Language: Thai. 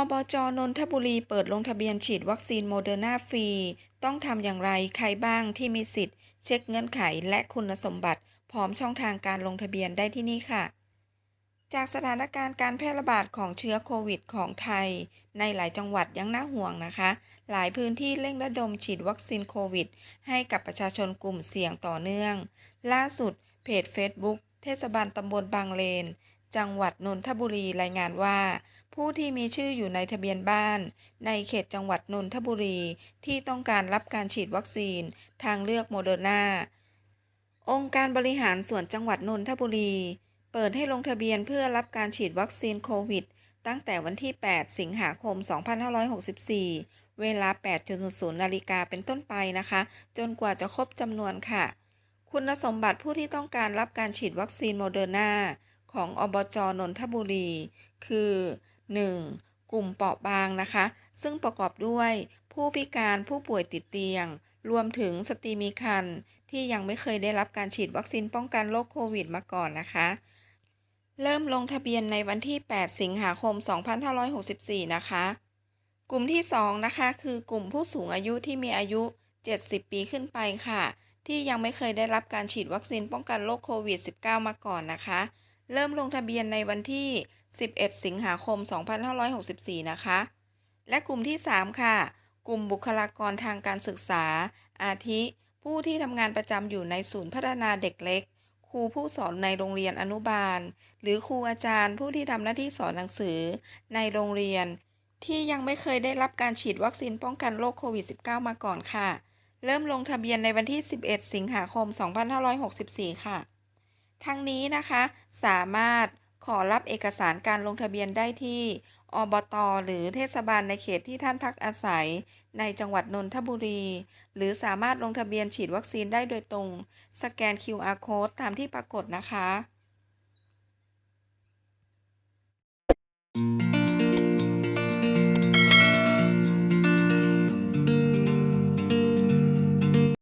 อบจนนทบุรีเปิดลงทะเบียนฉีดวัคซีนโมเดอร์นาฟรี ต้องทำอย่างไรใครบ้างที่มีสิทธิ์ เช็คเงื่อนไขและคุณสมบัติ พร้อมช่องทางการลงทะเบียนได้ที่นี่ค่ะ จากสถานการณ์การแพร่ระบาดของเชื้อโควิดของไทย ในหลายจังหวัดยังน่าห่วงนะคะ หลายพื้นที่เร่งระดมฉีดวัคซีนโควิด ให้กับประชาชนกลุ่มเสี่ยงต่อเนื่อง ล่าสุดเพจ Facebook เทศบาลตำบลบางเลน จังหวัดนนทบุรีรายงานว่า ผู้ที่มีชื่ออยู่ในทะเบียนบ้าน ในเขตจังหวัดนนทบุรีที่ต้องการรับการฉีดวัคซีน ทางเลือกโมเดอร์นาองค์การบริหารส่วนจังหวัดนนทบุรี เปิดให้ลงทะเบียนเพื่อรับการฉีดวัคซีนโควิด ตั้งแต่วันที่ 8 สิงหาคม 2564 เวลา 8.00นาฬิกาเป็นต้นไปนะคะ จนกว่าจะครบจำนวนค่ะ คุณสมบัติผู้ที่ต้องการรับการฉีดวัคซีนโมเดอร์นา ของอบจนนทบุรี คือ 1. กลุ่มเปราะบางนะคะ ซึ่งประกอบด้วยผู้พิการผู้ป่วยติดเตียง รวมถึงสตรีมีครรภ์ที่ยังไม่เคยได้รับการฉีดวัคซีนป้องกันโรคโควิดมาก่อนนะคะ เริ่มลงทะเบียนในวันที่ 8 สิงหาคม 2564 นะคะ กลุ่มที่ 2 นะคะ คือกลุ่มผู้สูงอายุที่มีอายุ 70 ปีขึ้นไปค่ะ ที่ยังไม่เคยได้รับการฉีดวัคซีนป้องกันโรคโควิด -19 มาก่อนนะคะ เริ่มลงทะเบียนในวันที่ 11 สิงหาคม 2564 นะคะ และกลุ่มที่ 3 ค่ะ กลุ่มบุคลากรทางการศึกษา อาทิ ผู้ที่ทำงานประจำอยู่ในศูนย์พัฒนาเด็กเล็ก ครูผู้สอนในโรงเรียนอนุบาล หรือครูอาจารย์ผู้ที่ทำหน้าที่สอนหนังสือ ในโรงเรียน ที่ยังไม่เคยได้รับการฉีดวัคซีนป้องกันโรคโควิด -19 มาก่อนค่ะ เริ่มลงทะเบียนในวันที่ 11 สิงหาคม 2564 ค่ะ ทั้งนี้นะคะ สามารถขอรับเอกสารการลงทะเบียนได้ที่อบตหรือเทศบาลในเขตที่ท่านพักอาศัย ในจังหวัดนนทบุรี หรือสามารถลงทะเบียนฉีดวัคซีนได้โดยตรง สแกน QR code ตามที่ปรากฏนะคะ